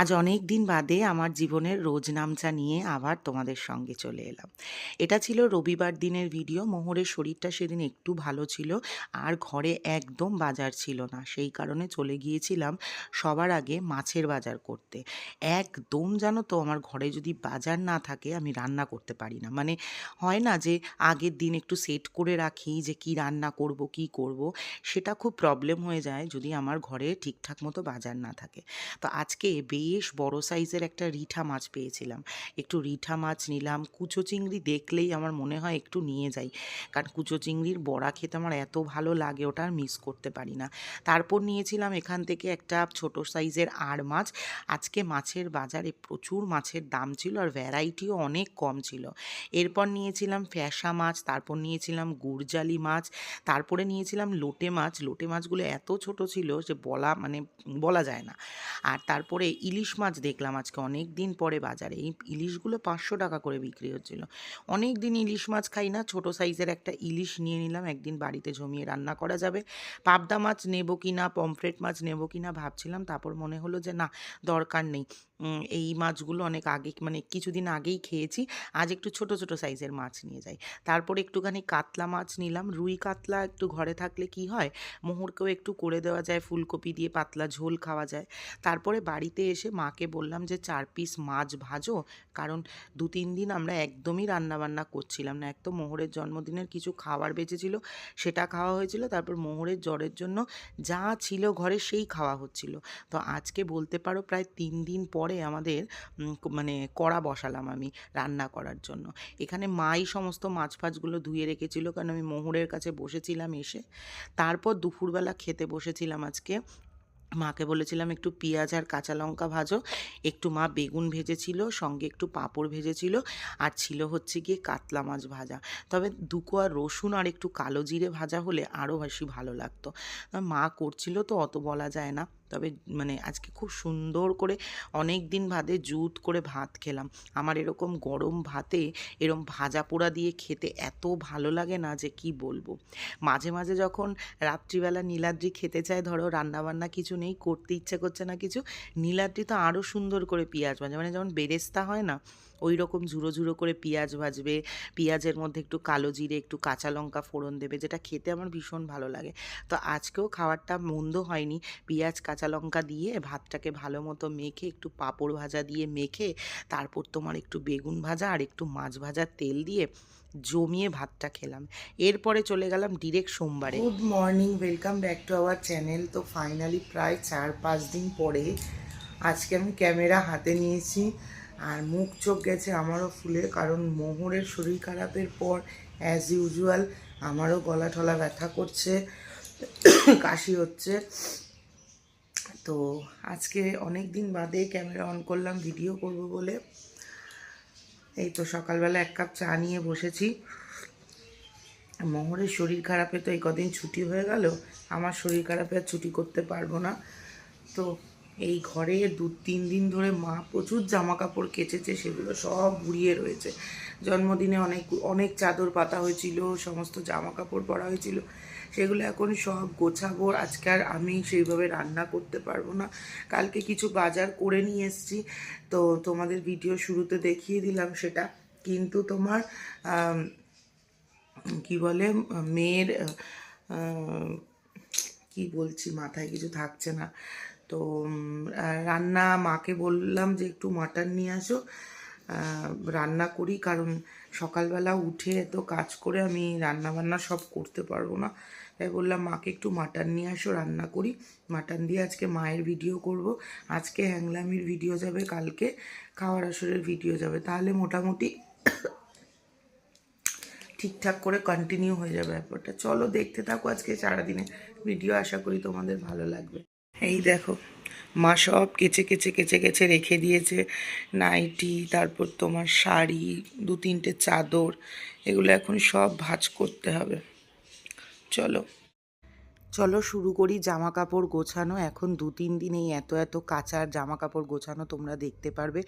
আজ অনেক দিন বাদে আমার জীবনের রোজ নামচা নিয়ে আবার তোমাদের সঙ্গে চলে এলাম। এটা ছিল রবিবার দিনের ভিডিও মোহরের শরীরটা সেদিন একটু ভালো ছিল, আর ঘরে একদম বাজার ছিল না। সেই কারণে চলে গিয়েছিলাম সবার আগে মাছের বাজার করতে। একদম জানো তো আমার ঘরে যদি বাজার না থাকে, আমি রান্না করতে পারি না। মানে হয় না যে আগের দিন একটু সেট করে রাখি যে কি রান্না করব, কি করব, সেটা খুব প্রবলেম হয়ে যায় যদি আমার ঘরে ঠিকঠাক মতো বাজার না থাকে। তো আজকে বেশ বড় সাইজের একটা রিঠা মাছ পেয়েছিলাম। একটু রিঠা মাছ নিলাম, কুচো চিংড়ি দেখলেই আমার মনে হয় একটু নিয়ে যাই। কারণ কুচো চিংড়ির বড়া খেতে আমার এত ভালো লাগে, ওটা আর মিস করতে পারি না। তারপর নিয়েছিলাম এখান থেকে একটা ছোট সাইজের আর মাছ। আজকে মাছের বাজারে প্রচুর মাছের দাম ছিল আর ভ্যারাইটিও অনেক কম ছিল। এরপর নিয়েছিলাম ফ্যাসা মাছ, তারপর নিয়েছিলাম গুড়জালি মাছ, তারপরে নিয়েছিলাম লোটে মাছ। লোটে মাছগুলো এত ছোট ছিল যে বলা মানে বলা যায় না। আর তারপরে ইলিশ মাছ দেখলাম আজকে। অনেক দিন পরে বাজারে। এই ইলিশগুলো পাঁচশো টাকা করে বিক্রি হচ্ছিল। অনেক দিন ইলিশ মাছ খাই না, ছোট সাইজের একটা ইলিশ নিয়ে নিলাম। একদিন বাড়িতে জমিয়ে রান্না করা যাবে। পাবদা মাছ নেব কি না পমফ্রেট মাছ নেব কি না ভাবছিলাম, তারপর মনে হলো যে না, দরকার নেই। এই মাছগুলো অনেক আগে মানে কিছুদিন আগেই খেয়েছি। আজ একটু ছোট ছোট সাইজের মাছ নিয়ে যাই। তারপর একটুখানি কাতলা মাছ নিলাম। রুই কাতলা একটু ঘরে থাকলে কি হয়, মোহরকেও একটু করে দেওয়া যায়, ফুলকপি দিয়ে পাতলা ঝোল খাওয়া যায়। তারপরে বাড়িতে এসে মাকে বললাম যে, চার পিস মাছ ভাজো। কারণ দু, তিন দিন আমরা একদমই রান্নাবান্না করছিলাম না। এক তো মোহরের জন্মদিনের কিছু খাবার বেঁচেছিল, সেটা খাওয়া হয়েছিল। তারপর মোহরের জ্বরের জন্য যা ছিল ঘরে সেই খাওয়া হচ্ছিল। তো আজকে বলতে পারো প্রায় তিন দিন পরে আমাদের মানে কড়া বসালাম আমি রান্না করার জন্য। এখানে মাই সমস্ত মাছ ফাছগুলো ধুয়ে রেখেছিল কারণ আমি মোহরের কাছে বসেছিলাম এসে। তারপর দুপুরবেলা খেতে বসেছিলাম আজকে। মাকে বলেছিলাম একটু পেঁয়াজ আর কাঁচা লঙ্কা ভাজো। একটু মা বেগুন ভেজেছিল, সঙ্গে একটু পাঁপড় ভেজেছিল আর ছিল হচ্ছে গিয়ে কাতলা মাছ ভাজা। তবে দুকোয়া রসুন আর একটু কালো জিরে ভাজা হলে আরও বেশি ভালো লাগতো। মা করছিল তো অত বলা যায় না। তবে মানে আজকে খুব সুন্দর করে অনেক দিন বাদে জুত করে ভাত খেলাম। আমার এরকম গরম ভাতে এরম ভাজা পোড়া দিয়ে খেতে এত ভালো লাগে না যে কি বলব। মাঝে মাঝে যখন রাত্রিবেলা নীলাদ্রি খেতে চায়, ধরো রান্নাবান্না কিছু নেই, করতে ইচ্ছে করছে না কিছু, নীলাদ্রি তো আরও সুন্দর করে পেঁয়াজ ভাজে মানে যেমন বেরেস্তা হয় না ওই রকম ঝুড়ো ঝুড়ো করে পেঁয়াজ ভাজবে, পেঁয়াজের মধ্যে একটু কালো জিরে, একটু কাঁচা লঙ্কা ফোড়ন দেবে, যেটা খেতে আমার ভীষণ ভালো লাগে। তো আজকেও খাবারটা মন্দ হয়নি। পেঁয়াজ, কাঁচা লঙ্কা দিয়ে ভাতটাকে ভালো মতো মেখে, একটু পাঁপড় ভাজা দিয়ে মেখে, তারপর তোমার একটু বেগুন ভাজা আর একটু মাছ ভাজার তেল দিয়ে জমিয়ে ভাতটা খেলাম। এরপরে চলে গেলাম ডিরেক্ট সোমবারে। Good morning welcome back to our channel তো ফাইনালি প্রায় চার পাঁচ দিন পরে আজকে আমি ক্যামেরা হাতে নিয়েছি। আর মুখ চোখ গেছে আমারও ফুলে, কারণ মোহরের শরীর খারাপের পর অ্যাজ ইউজুয়াল আমারও গলা টলা ব্যথা করছে, কাশি হচ্ছে। তো আজকে অনেক দিন বাদে ক্যামেরা অন করলাম ভিডিও করব বলে। এই তো সকালবেলা এক কাপ চা নিয়ে বসেছি। মোহরের শরীর খারাপে তো এই কদিন ছুটি হয়ে গেল, আমার শরীর খারাপে আর ছুটি করতে পারব না। তো এই ঘরে দু, তিন দিন ধরে মা প্রচুর জামা কাপড় কেচেছে, সেগুলো সব বুড়িয়ে রয়েছে। জন্মদিনে অনেক অনেক চাদর পাতা হয়েছিল, সমস্ত জামা কাপড় পরা হয়েছিল, সেগুলো এখন সব গোছাবো। আজকে আর আমি সেইভাবে রান্না করতে পারব না। কালকে কিছু বাজার করে নিয়ে এসেছি, তো তোমাদের ভিডিও শুরুতে দেখিয়ে দিলাম সেটা। কিন্তু তোমার কি বলে, মেয়ের কি বলছি, মাথায় কিছু থাকছে না। তো রান্না মাকে বললাম যে একটু মাটন নিয়ে আসো। রান্না করি কারণ সকালবেলা উঠে এত কাজ করে আমি রান্না বান্না সব করতে পারব না। তাই বললাম, মাকে একটু মাটন নিয়ে আসো, রান্না করি। মাটন দিয়ে আজকে মায়ের ভিডিও করব। আজকে হ্যাংলামির ভিডিও যাবে, কালকে খাওয়ার আসরের ভিডিও যাবে। তাহলে মোটামুটি ঠিকঠাক করে কন্টিনিউ হয়ে যাবে ব্যাপারটা। চলো দেখতে থাকো আজকে সারাদিনে। ভিডিও আশা করি তোমাদের ভালো লাগবে। এই দেখো, মা সব কেচে কেচে কেচে কেচে রেখে দিয়েছে। নাইটি, তারপর তোমার শাড়ি দু তিনটে চাদর, এগুলো এখন সব ভাজ করতে হবে। চলো। চলো শুরু করি জামা কাপড় গোছানো। এখন দু তিন দিন এত এত কাচার জামা কাপড় গোছানো তোমরা দেখতে পারবে।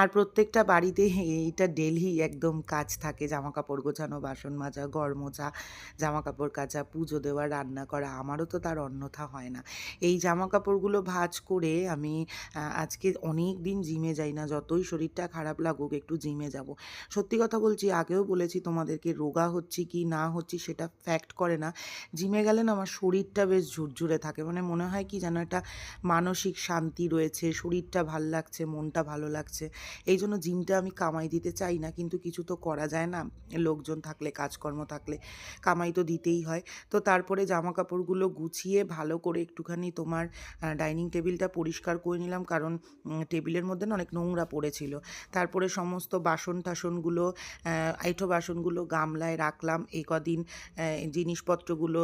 আর প্রত্যেকটা বাড়িতে এইটা ডেলি একদম কাজ থাকে জামা কাপড় গোছানো, বাসন মাজা, ঘর মোছা জামা কাপড় কাচা, পুজো দেওয়া, রান্না করা। আমারও তো তার অন্যথা হয় না। এই জামা কাপড়গুলো ভাজ করে আমি আজকে অনেক দিন জিমে যাই না। যতই শরীরটা খারাপ লাগুক একটু জিমে যাব। সত্যি কথা বলছি, আগেও বলেছি তোমাদেরকে রোগা হচ্ছে কি না হচ্ছে সেটা ফ্যাক্ট করে না। জিমে গেলে না আমার শরীরটা বেশ ঝুরঝুরে থাকে। মানে মনে হয় কি যেন একটা মানসিক শান্তি রয়েছে, শরীরটা ভালো লাগছে, মনটা ভালো লাগছে। এই জন্য জিমটা আমি কামাই দিতে চাই না, কিন্তু কিছু তো করা যায় না। লোকজন থাকলে, কাজকর্ম থাকলে কামাই তো দিতেই হয়। তো তারপরে জামা কাপড়গুলো গুছিয়ে ভালো করে একটুখানি তোমার ডাইনিং টেবিলটা পরিষ্কার করে নিলাম। কারণ টেবিলের মধ্যে না অনেক নোংরা পড়েছিল। তারপরে সমস্ত বাসন টাসনগুলো আইঠো বাসনগুলো গামলায় রাখলাম। এই কদিন জিনিসপত্রগুলো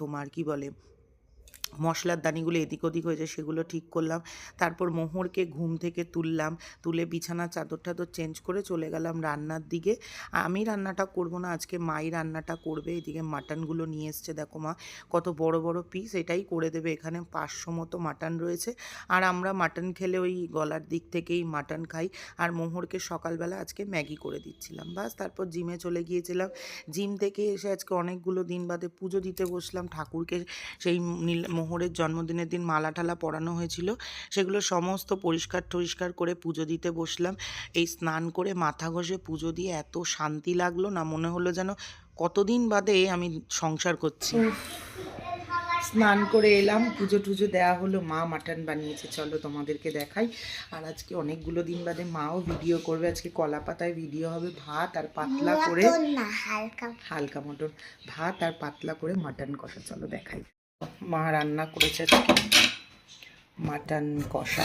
তোমার কি বলে মশলার দানিগুলো এদিক ওদিক হয়েছে সেগুলো ঠিক করলাম। তারপর মোহরকে ঘুম থেকে তুললাম, তুলে বিছানা চাদর টাদর চেঞ্জ করে চলে গেলাম রান্নার দিকে। আমি রান্নাটা করব না, আজকে মাই রান্নাটা করবে, এদিকে মাটনগুলো নিয়ে এসছে, দেখো মা, কত বড় বড় পিস এটাই করে দেবে, এখানে পাঁচশো মতো মাটন রয়েছে। আর আমরা মাটন খেলে ওই গলার দিক থেকেই মাটন খাই, আর মোহরকে সকালবেলা আজকে ম্যাগি করে দিচ্ছিলাম। বাস, তারপর জিমে চলে গিয়েছিলাম। জিম থেকে এসে আজকে অনেকগুলো দিন বাদে পুজো দিতে বসলাম, ঠাকুরকে সেই নীল মোহরের জন্মদিনের দিন মালা টালা পরানো হয়েছিল। সেগুলো সমস্ত পরিষ্কার টরিষ্কার করে পুজো দিতে বসলাম। এই স্নান করে মাথা ঘষে পুজো দিয়ে এত শান্তি লাগল না মনে হলো যেন কতদিন বাদে আমি সংসার করছি। স্নান করে এলাম পুজো টুজো দেওয়া হলো মা মাটন বানিয়েছে চলো তোমাদেরকে দেখাই। আর আজকে অনেকগুলো দিন বাদে মাও ভিডিও করবে আজকে কলা পাতায় ভিডিও হবে ভাত আর পাতলা করে হালকা। হালকা মটন ভাত আর পাতলা করে মাটন কষা চলো দেখাই। মা রান্না করেছে। আজকে মাটন কষা।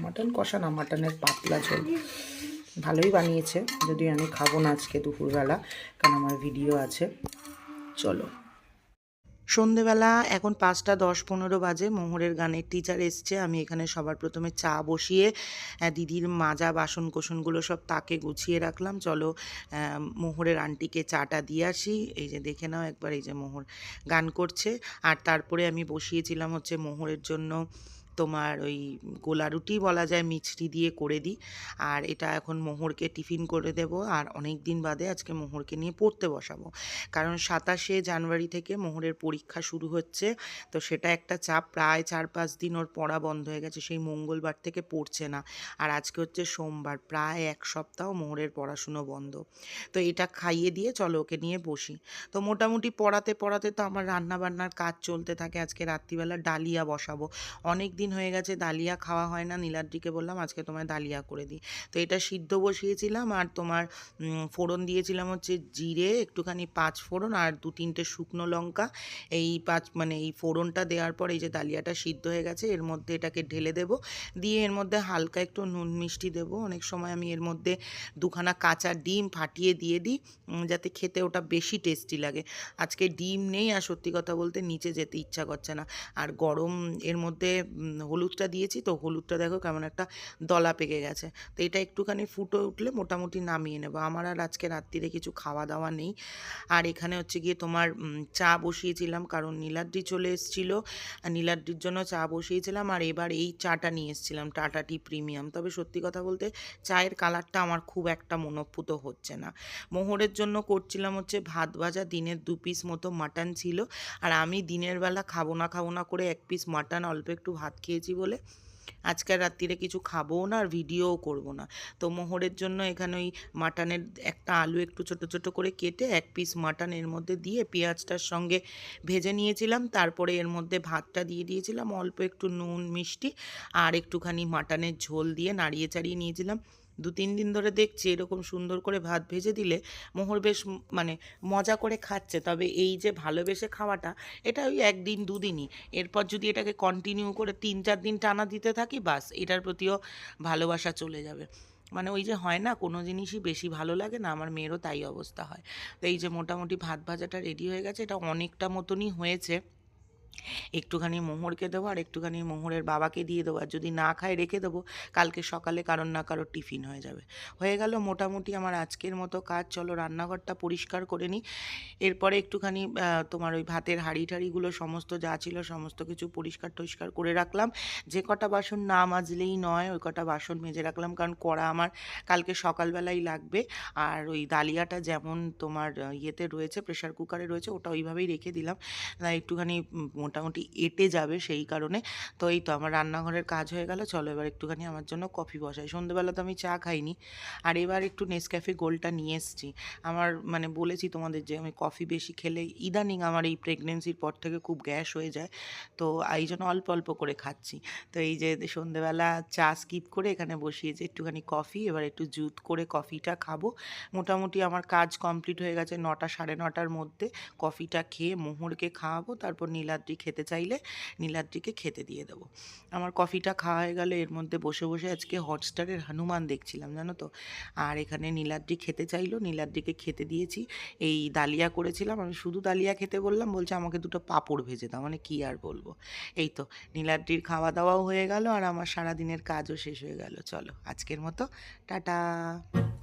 মাটন কষা না, মাটনের পাতলা ঝোল। ভালোই বানিয়েছে যদি আমি খাব না আজকে দুপুরবেলা, কারণ আমার ভিডিও আছে। চলো। সন্ধেবেলা এখন পাঁচটা দশ পনেরো বাজে, মোহরের গানের টিচার এসছে, আমি এখানে সবার প্রথমে চা বসিয়ে দিদির মাজা বাসন কোসনগুলো সব তাকে গুছিয়ে রাখলাম, চলো মোহরের আন্টিকে চাটা দিয়ে আসি, এই যে দেখে নাও একবার এই যে মোহর গান করছে, আর তারপরে আমি বসিয়েছিলাম হচ্ছে মোহরের জন্য তোমার ওই গোলা রুটি বলা যায়, মিছরি দিয়ে করে দিই। আর এটা এখন মোহরকে টিফিন করে দেব। আর অনেক দিন বাদে আজকে মোহরকে নিয়ে পড়তে বসাবো। কারণ সাতাশে জানুয়ারি থেকে মোহরের পরীক্ষা শুরু হচ্ছে। তো সেটা একটা চাপ। প্রায় চার পাঁচ দিন ওর পড়া বন্ধ হয়ে গেছে। সেই মঙ্গলবার থেকে পড়ছে না। আর আজকে হচ্ছে সোমবার। প্রায় এক সপ্তাহ মোহরের পড়াশুনো বন্ধ। তো এটা খাইয়ে দিয়ে চলো ওকে নিয়ে বসি। তো মোটামুটি পড়াতে পড়াতে তো আমার রান্না বান্নার কাজ চলতে থাকে। আজকে রাত্রিবেলা ডালিয়া বসাবো। অনেক দিন হয়ে গেছে, ডালিয়া খাওয়া হয় না। নীলাদ্রিকে বললাম, আজকে তোমায় ডালিয়া করে দিই। তো এটা সিদ্ধ বসিয়েছিলাম আর তোমার ফোড়ন দিয়েছিলাম হচ্ছে জিরে, একটুখানি পাঁচ ফোড়ন আর দু তিনটে শুকনো লঙ্কা। এই পাঁচ মানে এই ফোড়নটা দেওয়ার পর এই যে ডালিয়াটা সিদ্ধ হয়ে গেছে, এর মধ্যে এটাকে ঢেলে দেবো। দিয়ে এর মধ্যে হালকা একটু নুন মিষ্টি দেবো। অনেক সময় আমি এর মধ্যে দুখানা কাঁচা ডিম ফাটিয়ে দিয়ে দিই যাতে খেতে ওটা বেশি টেস্টি লাগে। আজকে ডিম নেই আর সত্যি কথা বলতে নিচে যেতে ইচ্ছা করছে না। আর গরম এর মধ্যে হলুদটা দিয়েছি, তো হলুদটা দেখো কেমন একটা দলা পেকে গেছে। তো এটা একটুখানি ফুটে উঠলে মোটামুটি নামিয়ে নেব। আমার আর আজকে রাত্রিরে কিছু খাওয়া দাওয়া নেই। আর এখানে হচ্ছে গিয়ে তোমার চা বসিয়েছিলাম, কারণ নীলাদ্রি চলে এসেছিল। আর নীলাদ্রির জন্য চা বসিয়েছিলাম, আর এবার এই চাটা নিয়ে এসেছিলাম, টাটা টি প্রিমিয়াম। তবে সত্যি কথা বলতে চায়ের কালারটা আমার খুব একটা মনোপুত হচ্ছে না। মোহরের জন্য করছিলাম হচ্ছে ভাত ভাজা, দিনের দু পিস মতো মাটন ছিল। আর আমি দিনের বেলা খাব না খাব না করে এক পিস মাটন অল্প একটু ভাত খেয়েছি বলে। আজকের রাত্রিরে কিছু খাব না আর ভিডিওও করব না। তো মোহরের জন্য এখানে ওই মাটনের একটা আলু একটু ছোট ছোট করে কেটে এক পিস মাটন এর মধ্যে দিয়ে পেঁয়াজটার সঙ্গে ভেজে নিয়েছিলাম। তারপরে এর মধ্যে ভাতটা দিয়ে দিয়েছিলাম। অল্প একটু নুন, মিষ্টি আর একটুখানি মাটনের ঝোল দিয়ে নাড়িয়ে চাড়িয়ে নিয়েছিলাম। দু তিন দিন ধরে দেখছি এরকম সুন্দর করে ভাত ভেজে দিলে মোহর বেশ মানে মজা করে খাচ্ছে। তবে এই যে ভালোবেসে খাওয়াটা, এটা ওই একদিন, দুদিনই। এরপর যদি এটাকে কন্টিনিউ করে তিন চার দিন টানা দিতে থাকি, বাস এটার প্রতিও ভালোবাসা চলে যাবে। মানে ওই যে হয় না, কোনো জিনিসই বেশি ভালো লাগে না, আমার মেয়েরও তাই অবস্থা হয়। তো এই যে মোটামুটি ভাত ভাজাটা রেডি হয়ে গেছে, এটা অনেকটা মতনই হয়েছে। একটুখানি মোহরকে দেবো আর একটুখানি মোহরের বাবাকে দিয়ে দেবো। আর যদি না খায় রেখে দেবো, কালকে সকালে কারোর না কারোর টিফিন হয়ে যাবে। হয়ে গেল মোটামুটি আমার আজকের মতো কাজ। চলো রান্নাঘরটা পরিষ্কার করে নিই। এরপরে একটুখানি তোমার ওই ভাতের হাঁড়ি টাড়িগুলো সমস্ত যা ছিল সমস্ত কিছু পরিষ্কার টরিষ্কার করে রাখলাম। যে কটা বাসন না মাজলেই নয়, ওই কটা বাসন মেজে রাখলাম। কারণ কড়া আমার কালকে সকালবেলাই লাগবে। আর ওই ডালিয়াটা যেমন তোমার ইয়েতে রয়েছে প্রেশার কুকারে রয়েছে, ওটা ওইভাবেই রেখে দিলাম। একটুখানি মোটামুটি এঁটে যাবে সেই কারণে। তো এই তো আমার রান্নাঘরের কাজ হয়ে গেল, চলো এবার একটুখানি আমার জন্য কফি বসাই। সন্ধ্যেবেলা তো আমি চা খাইনি। আর এবার একটু নেসক্যাফে গোলটা নিয়ে এসেছি। আমার মানে বলেছি তোমাদের যে আমি কফি বেশি খেলে ইদানিং আমার এই প্রেগনেন্সির পর থেকে খুব গ্যাস হয়ে যায়। তো এই জন্য অল্প অল্প করে খাচ্ছি। তো এই যে সন্ধেবেলা চা স্কিপ করে এখানে বসিয়েছি একটুখানি কফি, এবার একটু জুত করে কফিটা খাব। মোটামুটি আমার কাজ কমপ্লিট হয়ে গেছে নটা সাড়ে নটার মধ্যে। কফিটা খেয়ে মোহরকে খাওয়াবো, তারপর নীলাদ্রি খেতে চাইলে নীলাদ্রিকে খেতে দিয়ে দেবো। আমার কফিটা খাওয়া হয়ে গেলে, এর মধ্যে বসে বসে আজকে হটস্টারের হনুমান দেখছিলাম, জানো তো? আর এখানে নীলাদ্রি খেতে চাইলো, নীলাদ্রিকে খেতে দিয়েছি। এই ডালিয়া করেছিলাম, আমি শুধু ডালিয়া খেতে বললাম, বলছে আমাকে দুটো পাঁপড় ভেজে দাও মানে কী আর বলব? এই তো, নীলাদ্রির খাওয়া দাওয়াও হয়ে গেল আর আমার সারাদিনের কাজও শেষ হয়ে গেল। চলো, আজকের মতো, টাটা।